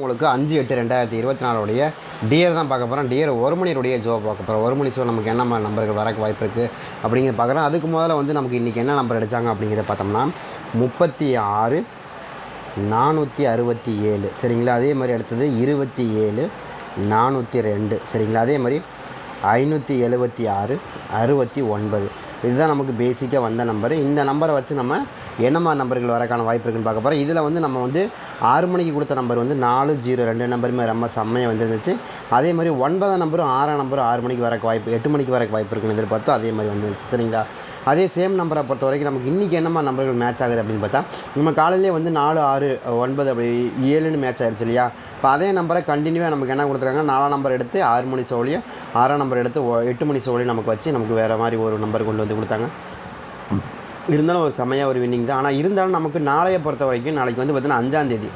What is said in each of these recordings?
உங்களுக்கு அஞ்சு எட்டு ரெண்டாயிரத்தி இருபத்தி நாலுடைய டியர் தான் பார்க்க போகிறோம் டியர் ஒரு மணியுடைய ஜோ பார்க்க போகிறோம் ஒரு மணி ஷோ நமக்கு என்ன மாதிரி நம்பர்கள் வரக்கு வாய்ப்பு இருக்குது அப்படிங்கிறத பார்க்குறோம். அதுக்கு முதல்ல வந்து நமக்கு இன்றைக்கி என்ன நம்பர் அடித்தாங்க அப்படிங்கிறத பார்த்தோம்னா முப்பத்தி ஆறு நானூற்றி அறுபத்தி ஏழு. சரிங்களா? அதே மாதிரி அடுத்தது இருபத்தி ஏழு நானூற்றி ரெண்டு. சரிங்களா? அதே மாதிரி ஐநூற்றி எழுபத்தி ஆறு அறுபத்தி ஒன்பது. இதுதான் நமக்கு பேசிக்காக வந்த நம்பர் இந்த நம்பரை வச்சு நம்ம என்ன மாதிரி நம்பர்கள் வரக்கான வாய்ப்பு இருக்குன்னு பார்க்க போகிறோம் இதில் வந்து நம்ம வந்து ஆறு மணிக்கு கொடுத்த நம்பர் வந்து நாலு ஜீரோ ரெண்டு நம்பருமே ரொம்ப செம்மையாக வந்துருந்துச்சு. அதே மாதிரி ஒன்பதாம் நம்பரும் ஆறாம் நம்பரும் ஆறு மணிக்கு வரக்கு வாய்ப்பு எட்டு மணிக்கு வரக்கு வாய்ப்பு இருக்குன்னு எதிர்பார்த்தோம். அதே மாதிரி வந்துருந்துச்சு. சரிங்களா? அதே சேம் நம்பரை பொறுத்த வரைக்கும் நமக்கு இன்றைக்கி என்னமா நம்பர்கள் மேட்ச் ஆகுது அப்படின்னு பார்த்தா நம்ம காலையிலே வந்து நாலு ஆறு ஒன்பது அப்படி ஏழுன்னு மேட்ச் ஆயிடுச்சு இல்லையா? இப்போ அதே நம்பரை கண்டினியூவாக நமக்கு என்ன கொடுத்துருக்காங்க நாலாம் நம்பர் எடுத்து ஆறு மணி சோழியும் ஆறாம் நம்பர் எடுத்து எட்டு மணி சோழியும் நமக்கு வச்சு நமக்கு வேறு மாதிரி ஒரு நம்பர் கொண்டு வந்து கொடுத்தாங்க. இருந்தாலும் ஒரு செமையாக ஒரு வின்னிங் தான். ஆனால் இருந்தாலும் நமக்கு நாளைய பொறுத்த வரைக்கும் நாளைக்கு வந்து பார்த்தீங்கன்னா அஞ்சாந்தேதி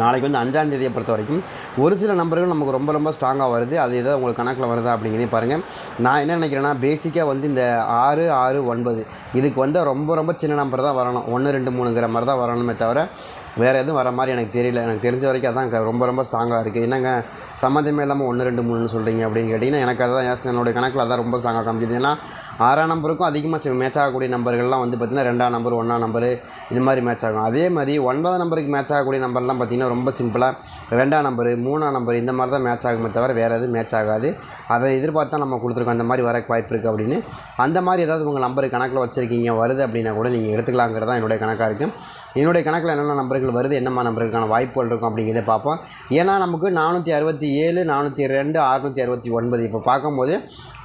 நாளைக்கு வந்து அஞ்சாம் தேதியை பொறுத்த வரைக்கும் ஒரு சில நம்பர்கள் நமக்கு ரொம்ப ரொம்ப ஸ்ட்ராங்காக வருது. அது ஏதோ உங்களுக்கு கணக்கில் வருதா அப்படிங்கிறதையும் பாருங்கள் நான் என்ன நினைக்கிறேன்னா பேசிக்காக வந்து இந்த ஆறு ஆறு ஒன்பது. இதுக்கு வந்து ரொம்ப ரொம்ப சின்ன நம்பர் தான் வரணும். ஒன்று ரெண்டு மூணுங்கிற மாதிரி தான் வரணுமே தவிர வேறு எதுவும் வர மாதிரி எனக்கு தெரியல. எனக்கு தெரிஞ்ச வரைக்கும் அதான் ரொம்ப ரொம்ப ஸ்ட்ராங்காக இருக்குது என்னங்க சம்மந்தமே இல்லாமல் ஒன்று ரெண்டு மூணுன்னு சொல்கிறீங்க அப்படின்னு கேட்டிங்கன்னா எனக்கு அதான் yes, என்னுடைய கணக்கில் அதான் ரொம்ப ஸ்ட்ராங்காக காமிக்குது. ஏன்னா ஆறாம் நம்பருக்கும் அதிகமாக மேட்ச் ஆகக்கூடிய நம்பர்கள்லாம் வந்து பார்த்திங்கன்னா ரெண்டாம் நம்பர் ஒன்றாம் நம்பர் இது மாதிரி மேட்ச் ஆகும். அதே மாதிரி ஒன்பதாம் நம்பருக்கு மேட்ச் ஆகக்கூடிய நம்பர்லாம் பார்த்திங்கன்னா ரொம்ப சிம்பிளாக ரெண்டாம் நம்பர் மூணாம் நம்பர் இந்த மாதிரி தான் மேட்ச் ஆகுமே தவிர வேறு எதுவும் மேட்ச் ஆகாது. அதை எதிர்பார்த்து தான் நம்ம கொடுத்துருக்கோம். அந்த மாதிரி வரக்கு வாய்ப்பு இருக்குது அப்படின்னு. அந்த மாதிரி ஏதாவது உங்கள் நம்பர் கணக்கில் வச்சுருக்கீங்க வருது அப்படின்னா கூட நீங்கள் எடுத்துக்கலாங்கிறது தான் என்னுடைய கணக்காக இருக்குது என்னுடைய கணக்கில் என்னென்ன நம்பர்கள் வருது என்னம்மா நம்பருக்கான வாய்ப்புகள் இருக்கும் அப்படிங்கிறத பார்ப்போம். ஏன்னா நமக்கு நானூற்றி அறுபத்தி ஏழு நானூற்றி ரெண்டு அறுநூற்றி அறுபத்தி ஒன்பது இப்போ பார்க்கும்போது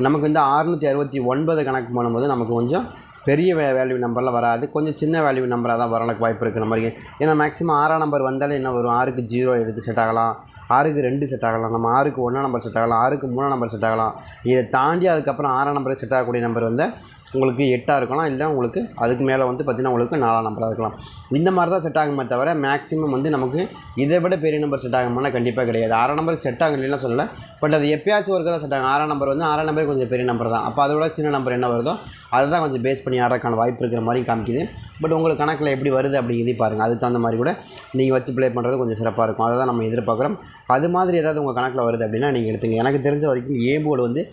நமக்கு இந்த அறுநூற்றி அறுபத்தி ஒன்பது கணக்கு பண்ணும்போது நமக்கு கொஞ்சம் பெரிய வே வேல்யூ நம்பரில் வராது. கொஞ்சம் சின்ன வேல்யூ நம்பராக தான் வரணுக்கு வாய்ப்பு இருக்குது நம்ம ஏன்னா மேக்ஸிமம் ஆறாம் நம்பர் வந்தாலே என்ன வரும்? ஆறுக்கு ஜீரோ எடுத்து செட் ஆகலாம். ஆறுக்கு ரெண்டு செட் ஆகலாம். நம்ம ஆறுக்கு ஒன்றாம் நம்பர் செட் ஆகலாம். ஆறுக்கு மூணாம் நம்பர் செட் ஆகலாம். இதை தாண்டி அதுக்கப்புறம் ஆறாம் நம்பருக்கு செட் ஆகக்கூடிய நம்பர் வந்து உங்களுக்கு எட்டாக இருக்கலாம் இல்லை உங்களுக்கு அதுக்கு மேலே வந்து பார்த்திங்கன்னா உங்களுக்கு நாலாம் நம்பராக இருக்கலாம். இந்த மாதிரி தான் செட் ஆகுமே தவிர மேக்ஸிமம் வந்து நமக்கு இதை விட பெரிய நம்பர் செட் ஆகுமானா கண்டிப்பாக கிடையாது. ஆறாம் நம்பருக்கு செட் ஆகலாம் சொல்லலை. பட் அது எப்பயாச்சும் ஒருக்க தான் செட் ஆகும். ஆறாம் நம்பர் வந்து ஆறாம் நம்பர் கொஞ்சம் பெரிய நம்பர் தான். அப்போ அதோட சின்ன நம்பர் என்ன வருதோ அதை தான் கொஞ்சம் பேஸ் பண்ணி ஆடுறதுக்கான வாய்ப்பு இருக்கிற மாதிரி காமிக்குது. பட் உங்களுக்கு கணக்கில் எப்படி வருது அப்படிங்கிறதையும் பாருங்கள் அதுக்கு தகுந்த மாதிரி கூட நீங்கள் வச்சு ப்ளே பண்ணுறது கொஞ்சம் சிறப்பாக இருக்கும். அதை தான் நம்ம எதிர்பார்க்குறோம். அது மாதிரி ஏதாவது உங்கள் கணக்கில் வருது அப்படின்னா நீங்கள் எடுத்துங்க எனக்கு தெரிஞ்ச வரைக்கும் ஏ போர்டு வந்து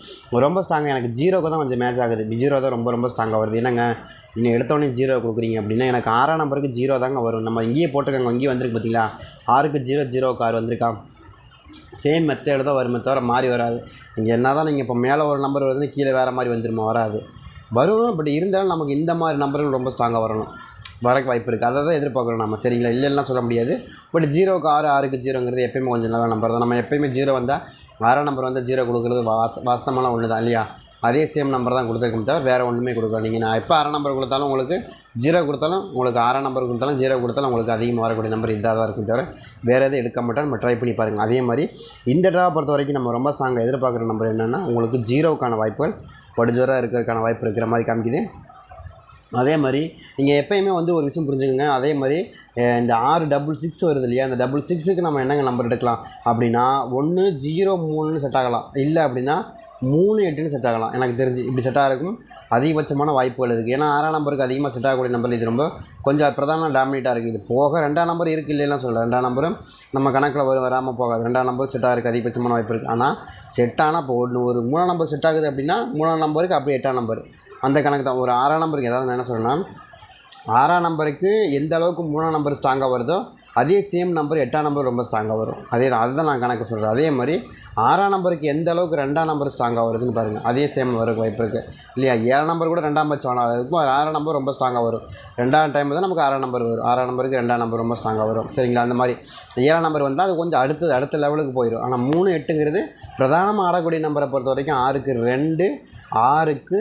ரொம்ப ஸ்ட்ராங்காக எனக்கு ஜீரோக்கு தான் கொஞ்சம் மேட்ச் ஆகுது. ஜீரோ தான் ரொம்ப ரொம்ப ஸ்ட்ராங்காக வருது. என்னங்க? நீங்கள் எடுத்தோடனே ஜீரோ கொடுக்குறீங்க அப்படின்னா எனக்கு ஆறாம் நம்பருக்கு ஜீரோ தாங்க வரும். நம்ம இங்கேயே போட்டிருக்காங்க. இங்கேயே வந்திருக்கு பார்த்தீங்களா? ஆறுக்கு ஜீரோ ஜீரோ கார் வந்திருக்கா? சேம் மெத்தேடு தான் வருமே தவிர மாறி வராது. இங்கே என்ன தான் நீங்கள் இப்போ மேலே ஒரு நம்பர் வருதுன்னு கீழே வேறு மாதிரி வந்துருமா? வராது. வரும் பட் இருந்தாலும் நமக்கு இந்த மாதிரி நம்பர்கள் ரொம்ப ஸ்ட்ராங்காக வரணும். வரக்கு வாய்ப்பு இருக்குது அதை தான் எதிர்பார்க்குறோம் நம்ம. சரிங்களா? இல்லைன்னா சொல்ல முடியாது. பட் ஜீரோக்கு ஆறு ஆறுக்கு ஜீரோங்கிறது எப்பயுமே கொஞ்சம் நல்ல நம்பர் தான். நம்ம எப்பயுமே ஜீரோ வந்தால் ஆறாம் நம்பர் வந்து ஜீரோ கொடுக்குறது வாஸ் வாஸ்தமான ஒன்று தான் இல்லையா? அதே சேம் நம்பர் தான் கொடுத்துருக்கோம் தவிர வேறு ஒன்றுமே கொடுக்கல. நீங்கள் நான் எப்போ அரை நம்பர் கொடுத்தாலும் உங்களுக்கு ஜீரோ கொடுத்தாலும் உங்களுக்கு ஆறாம் நம்பர் கொடுத்தாலும் ஜீரோ கொடுத்தாலும் உங்களுக்கு அதிகமாக வரக்கூடிய நம்பர் இதாக தான் இருக்கும் தவிர வேறு எதுவும் எடுக்க மாட்டோம் நம்ம ட்ரை பண்ணி பாருங்கள் அதே மாதிரி இந்த ட்ராவை பொறுத்த வரைக்கும் நம்ம ரொம்ப ஸ்ட்ராங்காக எதிர்பார்க்குற நம்பர் என்னென்னா உங்களுக்கு ஜீரோவுக்கான வாய்ப்புகள் படுஜோராக இருக்கிறதுக்கான வாய்ப்பு இருக்கிற மாதிரி காமிக்குது. அதே மாதிரி நீங்கள் எப்போயுமே வந்து ஒரு விஷயம் புரிஞ்சுக்கோங்க. அதே மாதிரி இந்த ஆறு டபுள் சிக்ஸ் வருது இல்லையா? அந்த டபுள் சிக்ஸுக்கு நம்ம என்னங்க நம்பர் எடுக்கலாம்? அப்படின்னா ஒன்று ஜீரோ மூணுன்னு செட் ஆகலாம். இல்லை அப்படின்னா மூணு எட்டுன்னு செட் ஆகலாம். எனக்கு தெரிஞ்சு இப்படி செட் ஆகிறதுக்கும் அதிகபட்சமான வாய்ப்புகள் இருக்குது ஏன்னா ஆறாம் நம்பருக்கு அதிகமாக செட் ஆகக்கூடிய நம்பர் இது ரொம்ப கொஞ்சம் பிரதான டாமினேட்டாக இருக்குது இது போக ரெண்டாம் நம்பர் இருக்குது இல்லைன்னா சொல்கிறேன் ரெண்டாம் நம்பரும் நம்ம கணக்கில் வரும் வராமல் போகாது. ரெண்டாம் நம்பர் செட் ஆகிறதுக்கு அதிகபட்சமான வாய்ப்பு இருக்குது ஆனால் செட் ஆனால் இப்போ ஒன்று ஒரு மூணாம் நம்பர் செட் ஆகுது அப்படின்னா மூணாம் நம்பருக்கு அப்படியே எட்டாம் நம்பர். அந்த கணக்கு தான். ஒரு ஆறாம் நம்பருக்கு ஏதாவது என்ன சொல்லணும்னா ஆறாம் நம்பருக்கு எந்த அளவுக்கு மூணாம் நம்பர் ஸ்ட்ராங்காக வருதோ அதே சேம் நம்பர் எட்டாம் நம்பர் ரொம்ப ஸ்ட்ராங்காக வரும். அதே தான் அதுதான் நான் கணக்கு சொல்கிறேன் அதே மாதிரி ஆறாம் நம்பருக்கு எந்த அளவுக்கு ரெண்டாம் நம்பர் ஸ்ட்ராங்காக வருதுன்னு பாருங்கள் அதே சேம் வரும் வாய்ப்பு இருக்குது இல்லையா? ஏழாம் நம்பர் கூட ரெண்டாம் பட்சம் ஆனால் அதுக்கும் ஆறாம் நம்பர் ரொம்ப ஸ்ட்ராங்காக வரும். ரெண்டாம் டைம் தான் நமக்கு ஆறாம் நம்பர் வரும். ஆறாம் நம்பருக்கு ரெண்டாம் நம்பர் ரொம்ப ஸ்ட்ராங்காக வரும். சரிங்களா? அந்த மாதிரி ஏழாம் நம்பர் வந்தால் அது கொஞ்சம் அடுத்தது அடுத்த லெவலுக்கு போயிடும் ஆனால் மூணு எட்டுங்கிறது பிரதானமாக ஆடக்கூடிய நம்பரை பொறுத்த வரைக்கும் ஆறுக்கு ரெண்டு ஆறுக்கு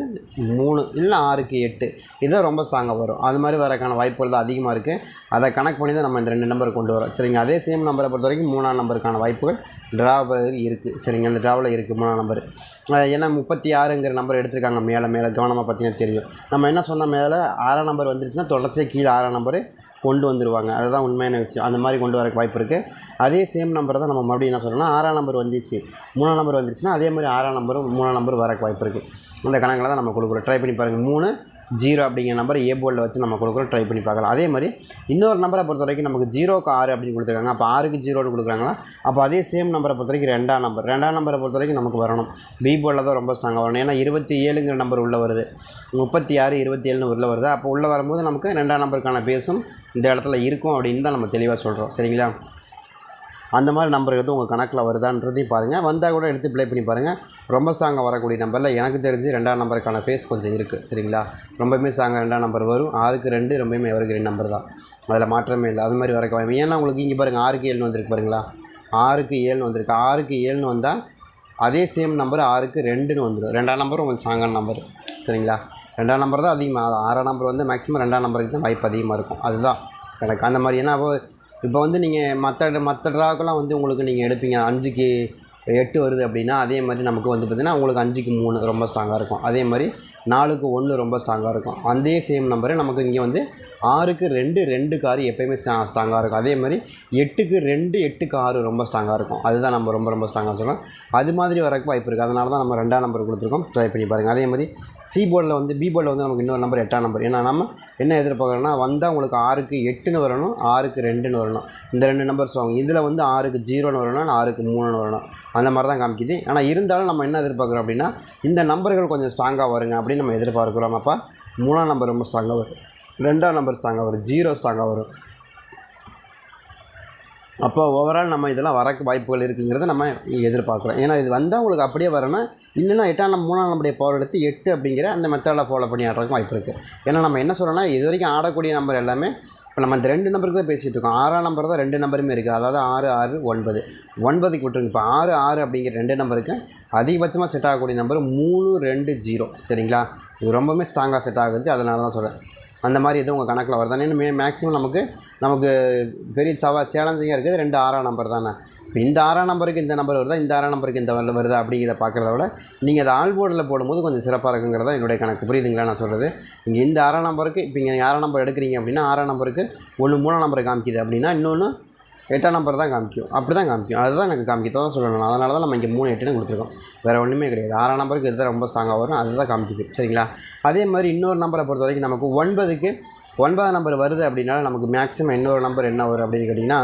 மூணு இல்லை ஆறுக்கு எட்டு. இதுதான் ரொம்ப ஸ்ட்ராங்காக வரும். அது மாதிரி வரக்கான வாய்ப்புகள் தான் அதிகமாக இருக்குது அதை கணக்கு பண்ணி தான் நம்ம இந்த ரெண்டு நம்பர் கொண்டு வரோம். சரிங்க அதே சேம் நம்பரை பொறுத்த வரைக்கும் மூணாம் நம்பருக்கான வாய்ப்புகள் ட்ராவில் இருக்குது சரிங்க அந்த ட்ராவில் இருக்குது மூணாம் நம்பர் ஏன்னா முப்பத்தி ஆறுங்கிற நம்பர் எடுத்திருக்காங்க மேலே மேலே கவனமாக பார்த்தீங்கன்னா தெரியும். நம்ம என்ன சொன்னால் மேலே? ஆறாம் நம்பர் வந்துருச்சுன்னா தொடர்ச்சியாக கீழே ஆறாம் நம்பர் கொண்டு வந்துடுவாங்க அதுதான் உண்மையான விஷயம். அந்த மாதிரி கொண்டு வரக்கு வாய்ப்பு இருக்குது அதே சேம் நம்பர் தான் நம்ம மறுபடியும் என்ன சொல்கிறோம்னா ஆறாம் நம்பர் வந்துச்சு. மூணாம் நம்பர் வந்துச்சுன்னா அதே மாதிரி ஆறாம் நம்பரும் மூணாம் நம்பர் வரக்கு வாய்ப்பு இருக்குது அந்த கணக்கில் தான் நம்ம கொடுக்குறோம். ட்ரை பண்ணி பாருங்கள் மூணு ஜீரோ அப்படிங்கிற நம்பர் ஏ போர்டில் வச்சு நம்ம கொடுக்குறோம் ட்ரை பண்ணி பார்க்கலாம். அதே மாதிரி இன்னொரு நம்பரை பொறுத்த வரைக்கும் நமக்கு ஜீரோக்கு ஆறு அப்படின்னு கொடுத்துருக்காங்க. அப்போ ஆறுக்கு ஜீரோன்னு கொடுக்குறாங்களா? அப்போ அதே சேம் நம்பரை பொறுத்த வரைக்கும் ரெண்டாம் நம்பர் ரெண்டாம் நம்பரை பொறுத்த வரைக்கும் நமக்கு வரணும். பி போர்டில் தான் ரொம்ப ஸ்ட்ராங்காக வரணும். ஏன்னா இருபத்தி ஏழுங்கிற நம்பர் உள்ளே வருது. முப்பத்தி ஆறு இருபத்தி ஏழுன்னு உள்ளே வருது. அப்போ உள்ளே வரும்போது நமக்கு ரெண்டாம் நம்பருக்கான பேஸும் இந்த இடத்துல இருக்கும் அப்படின்னு தான் நம்ம தெளிவாக சொல்கிறோம் சரிங்களா? அந்த மாதிரி நம்பர் எதுவும் உங்கள் கணக்கில் வருதான்றதையும் பாருங்கள் வந்தால் கூட எடுத்து ப்ளே பண்ணி பாருங்கள் ரொம்ப ஸ்ட்ராங்காக வரக்கூடிய நம்பரில் எனக்கு தெரிஞ்சு ரெண்டாம் நம்பருக்கான ஃபேஸ் கொஞ்சம் இருக்குது சரிங்களா? ரொம்பவுமே ஸ்ட்ராங்காக ரெண்டாம் நம்பர் வரும். ஆறுக்கு ரெண்டு ரொம்பவுமே எவர்கிரீன் நம்பர் தான். அதில் மாற்றமே இல்லை. அது மாதிரி வரக்க வாய்ப்பு ஏன்னா உங்களுக்கு இங்கே பாருங்கள் ஆறுக்கு ஏழுன்னு வந்திருக்கு பாருங்களா? ஆறுக்கு ஏழுன்னு வந்திருக்கு. ஆறுக்கு ஏழுன்னு வந்தால் அதே சேம் நம்பர் ஆறுக்கு ரெண்டுன்னு வந்துடும் ரெண்டாம் நம்பர் உங்களுக்கு ஸ்ட்ராங்கான நம்பர் சரிங்களா? ரெண்டாம் நம்பர் தான் அதிகமாக ஆறாம் நம்பர் வந்து மேக்ஸிமம் ரெண்டாம் நம்பருக்கு தான் வாய்ப்பு அதிகமாக இருக்கும். அதுதான் கணக்கு. அந்த மாதிரி ஏன்னா அப்போ இப்போ வந்து நீங்கள் மற்ற மற்ற ட்ராக்கெல்லாம் வந்து உங்களுக்கு நீங்கள் எடுப்பீங்க. அஞ்சுக்கு எட்டு வருது அப்படின்னா அதே மாதிரி நமக்கு வந்து பார்த்திங்கன்னா உங்களுக்கு அஞ்சுக்கு மூணு ரொம்ப ஸ்ட்ராங்காக இருக்கும். அதே மாதிரி நாலுக்கு ஒன்று ரொம்ப ஸ்ட்ராங்காக இருக்கும். அதே சேம் நம்பரு நமக்கு இங்கே வந்து ஆறுக்கு ரெண்டு ரெண்டு காரு எப்போயுமே ஸ்ட்ராங்காக இருக்கும். அதே மாதிரி எட்டுக்கு ரெண்டு எட்டுக்கு ஆறு ரொம்ப ஸ்ட்ராங்காக இருக்கும். அதுதான் நம்ம ரொம்ப ரொம்ப ஸ்ட்ராங்காக சொல்லலாம் அது மாதிரி வரக்கு வாய்ப்பு இருக்குது அதனால தான் நம்ம ரெண்டாம் நம்பர் கொடுத்துருக்கோம். ட்ரை பண்ணி பாருங்கள் அதே மாதிரி சி போர்டில் வந்து பி போர்டில் வந்து நமக்கு இன்னொரு நம்பர் எட்டாம் நம்பர். ஏன்னா நம்ம என்ன எதிர்பார்க்குறோன்னா வந்தால் உங்களுக்கு ஆறுக்கு எட்டுன்னு வரணும் ஆறுக்கு ரெண்டுன்னு வரணும். இந்த ரெண்டு நம்பர் வாங்க. இதில் வந்து ஆறுக்கு ஜீரோன்னு வரணும் ஆறுக்கு மூணுன்னு வரணும். அந்த மாதிரி தான் காமிக்குது. ஆனால் இருந்தாலும் நம்ம என்ன எதிர்பார்க்குறோம் அப்படின்னா இந்த நம்பர்கள் கொஞ்சம் ஸ்ட்ராங்காக வருங்க அப்படின்னு நம்ம எதிர்பார்க்குறோம். அப்போ மூணாம் நம்பர் ரொம்ப ஸ்ட்ராங்காக வரும் ரெண்டாம் நம்பர் ஸ்ட்ராங்காக வரும். ஜீரோ ஸ்ட்ராங்காக வரும். அப்போ ஓவரால் நம்ம இதெல்லாம் வரக்கு வாய்ப்புகள் இருக்குங்கிறத நம்ம எதிர்பார்க்குறோம். ஏன்னா இது வந்தால் உங்களுக்கு அப்படியே வரணும் இல்லைன்னா எட்டாம் நம்ம மூணாம் நம்பருடைய பவர் எடுத்து எட்டு அப்படிங்கிற அந்த மெத்தடில் ஃபாலோ பண்ணி ஆடுறதுக்கு வாய்ப்பு இருக்குது ஏன்னா நம்ம என்ன சொல்கிறோன்னா இது வரைக்கும் ஆடக்கூடிய நம்பர் எல்லாமே இப்போ நம்ம இந்த ரெண்டு நம்பருக்கு தான் பேசிகிட்டு இருக்கோம். ஆறாம் நம்பர் தான் ரெண்டு நம்பருமே இருக்குது அதாவது ஆறு ஆறு ஒன்பது. ஒன்பதுக்கு விட்டுருங்க. இப்போ ஆறு ஆறு அப்படிங்கிற ரெண்டு நம்பருக்கு அதிகபட்சமாக செட் ஆகக்கூடிய நம்பர் மூணு ரெண்டு ஜீரோ சரிங்களா? இது ரொம்பவுமே ஸ்ட்ராங்காக செட் ஆகுது. அதனால தான் சொல்கிறேன் அந்த மாதிரி எதுவும் உங்கள் கணக்கில் வருதானே மே மேக்ஸிமம் நமக்கு நமக்கு பெரிய சவா சேலஞ்சிங்காக இருக்குது. ரெண்டு ஆறாம் நம்பர் தானே இப்போ இந்த ஆறாம் நம்பருக்கு இந்த நம்பர் வருதா இந்த ஆறாம் நம்பருக்கு இந்த வரல வருதா அப்படிங்கிறத பார்க்குறத விட நீங்கள் அதை ஆல்போர்டில் போடும்போது கொஞ்சம் சிறப்பாக இருக்குங்கிறதா என்னுடைய கணக்கு. புரியுதுங்களா நான் சொல்கிறது இங்கே இந்த ஆறாம் நம்பருக்கு இப்போ இங்கே ஆறாம் நம்பர் எடுக்கிறீங்க அப்படின்னா ஆறாம் நம்பருக்கு ஒன்று மூணாம் நம்பரை காமிக்குது அப்படின்னா இன்னொன்று எட்டாம் நம்பர் தான் காமிக்கும். அப்படி தான் காமிக்கும். அதுதான் எனக்கு காமிக்க தான் சொல்லணும் அதனால தான் நம்ம இங்கே மூணு எட்டுன்னு கொடுத்துருக்கோம். வேறு ஒன்றுமே கிடையாது. ஆறாம் நம்பருக்கு இதுதான் ரொம்ப ஸ்ட்ராங்காக வரும் அதுதான் காமிக்குது. சரிங்களா? அதே மாதிரி இன்னொரு நம்பரை பொறுத்த வரைக்கும் நமக்கு ஒன்பதுக்கு ஒன்பதாம் நம்பர் வருது அப்படின்னா நமக்கு மேக்ஸிமம் இன்னொரு நம்பர் என்ன வரும் அப்படின்னு கேட்டிங்கன்னா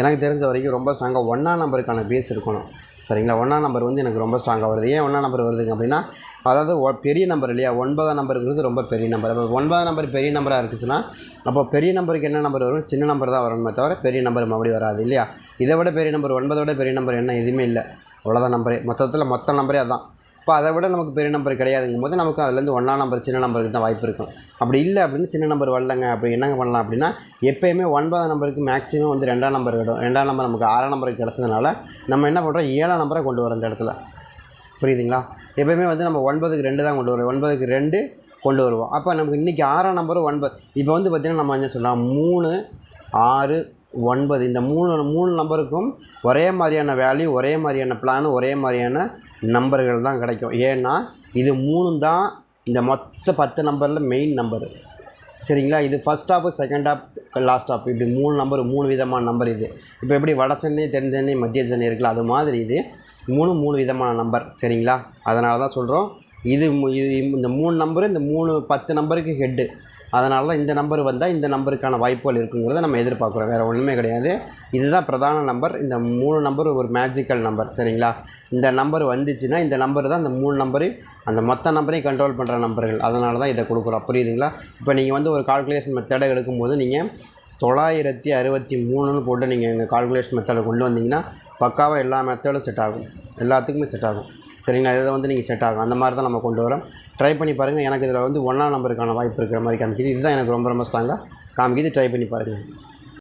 எனக்கு தெரிஞ்ச வரைக்கும் ரொம்ப ஸ்ட்ராங்காக ஒன்றாம் நம்பருக்கான பேஸ் இருக்கணும். சரிங்களா? ஒன்றாம் நம்பர் வந்து எனக்கு ரொம்ப ஸ்ட்ராங்காக வருது. ஏன் ஒன்றாம் நம்பர் வருதுங்க அப்படின்னா அதாவது ஒ- பெரிய நம்பர் இல்லையா? ஒன்பதாம் நம்பருங்கிறது ரொம்ப பெரிய நம்பர். அப்போ ஒன்பதாம் நம்பர் பெரிய நம்பராக இருந்துச்சுன்னா அப்போ பெரிய நம்பருக்கு என்ன நம்பர் வரும்? சின்ன நம்பர் தான் வரணுமே தவிர பெரிய நம்பர் மறுபடி வராது இல்லையா? இதை விட பெரிய நம்பர் ஒன்பதை விட பெரிய நம்பர் என்ன? எதுவுமே இல்லை. அவ்வளோதான் நம்பரே. மொத்தத்தில் மொத்த நம்பரே அதான். இப்போ அதை விட நமக்கு பெரிய நம்பர் கிடையாதுங்கும் போது நமக்கு அதுலேருந்து ஒன்றாம் நம்பர் சின்ன நம்பருக்கு தான் வாய்ப்பு இருக்கும். அப்படி இல்லை அப்படின்னு சின்ன நம்பர் வரலங்க. அப்படி என்னங்க பண்ணலாம் அப்படின்னா எப்போயுமே ஒன்பதாம் நம்பருக்கு மேக்ஸிமம் வந்து ரெண்டாம் நம்பர் கிடும் ரெண்டாம் நம்பர் நமக்கு ஆறாம் நம்பருக்கு கிடச்சதுனால நம்ம என்ன பண்ணுறோம் ஏழாம் நம்பரை கொண்டு வரோம் இந்த இடத்துல. புரியுதுங்களா? எப்போயுமே வந்து நம்ம ஒன்பதுக்கு ரெண்டு தான் கொண்டு வருவோம். ஒன்பதுக்கு ரெண்டு கொண்டு வருவோம். அப்போ நமக்கு இன்றைக்கி ஆறாம் நம்பரும் ஒன்பது. இப்போ வந்து பார்த்திங்கன்னா நம்ம என்ன சொல்லலாம்? மூணு ஆறு ஒன்பது. இந்த மூணு மூணு நம்பருக்கும் ஒரே மாதிரியான வேல்யூ ஒரே மாதிரியான பிளான் ஒரே மாதிரியான நம்பர்கள் தான் கிடைக்கும். ஏன்னா இது மூணு தான் இந்த மொத்த பத்து நம்பரில் மெயின் நம்பரு சரிங்களா? இது first of second of last of இப்படி மூணு நம்பர் மூணு விதமான நம்பர் இது. இப்போ எப்படி வட சென்னை தென் சென்னை மத்திய சென்னை இருக்குல்ல அது மாதிரி இது மூணு மூணு விதமான நம்பர் சரிங்களா? அதனால தான் சொல்கிறோம் இது மு- இது இந்த மூணு நம்பரு இந்த மூணு பத்து நம்பருக்கு ஹெட்டு அதனால தான் இந்த நம்பர் வந்தால் இந்த நம்பருக்கான வாய்ப்புகள் இருக்குங்கிறத நம்ம எதிர்பார்க்குறோம். வேறு ஒன்றுமே கிடையாது. இதுதான் பிரதான நம்பர் இந்த மூணு நம்பர் ஒரு மேஜிக்கல் நம்பர் சரிங்களா? இந்த நம்பர் வந்துச்சுன்னா இந்த நம்பர் தான் இந்த மூணு நம்பரு அந்த மொத்த நம்பரையும் கண்ட்ரோல் பண்ணுற நம்பர்கள். அதனால தான் இதை கொடுக்குறோம். புரியுதுங்களா? இப்போ நீங்கள் வந்து ஒரு கால்குலேஷன் மெத்தடை எடுக்கும்போது நீங்கள் தொள்ளாயிரத்தி அறுபத்தி மூணுன்னு போட்டு நீங்கள் எங்கள் கால்குலேஷன் மெத்தடை கொண்டு வந்தீங்கன்னா பக்காவாக எல்லா மெத்தடும் செட் ஆகும். எல்லாத்துக்குமே செட் ஆகும். சரிங்களா? இதை வந்து நீங்கள் செட் ஆகும். அந்த மாதிரி தான் நம்ம கொண்டு வரோம். ட்ரை பண்ணி பாருங்கள் எனக்கு இதில் வந்து ஒன்றாம் நம்பருக்கான வாய்ப்பு இருக்கிற மாதிரி காமிக்குது. இதுதான் எனக்கு ரொம்ப ரொம்ப ஸ்ட்ராங்காக காமிக்குது. ட்ரை பண்ணி பாருங்கள்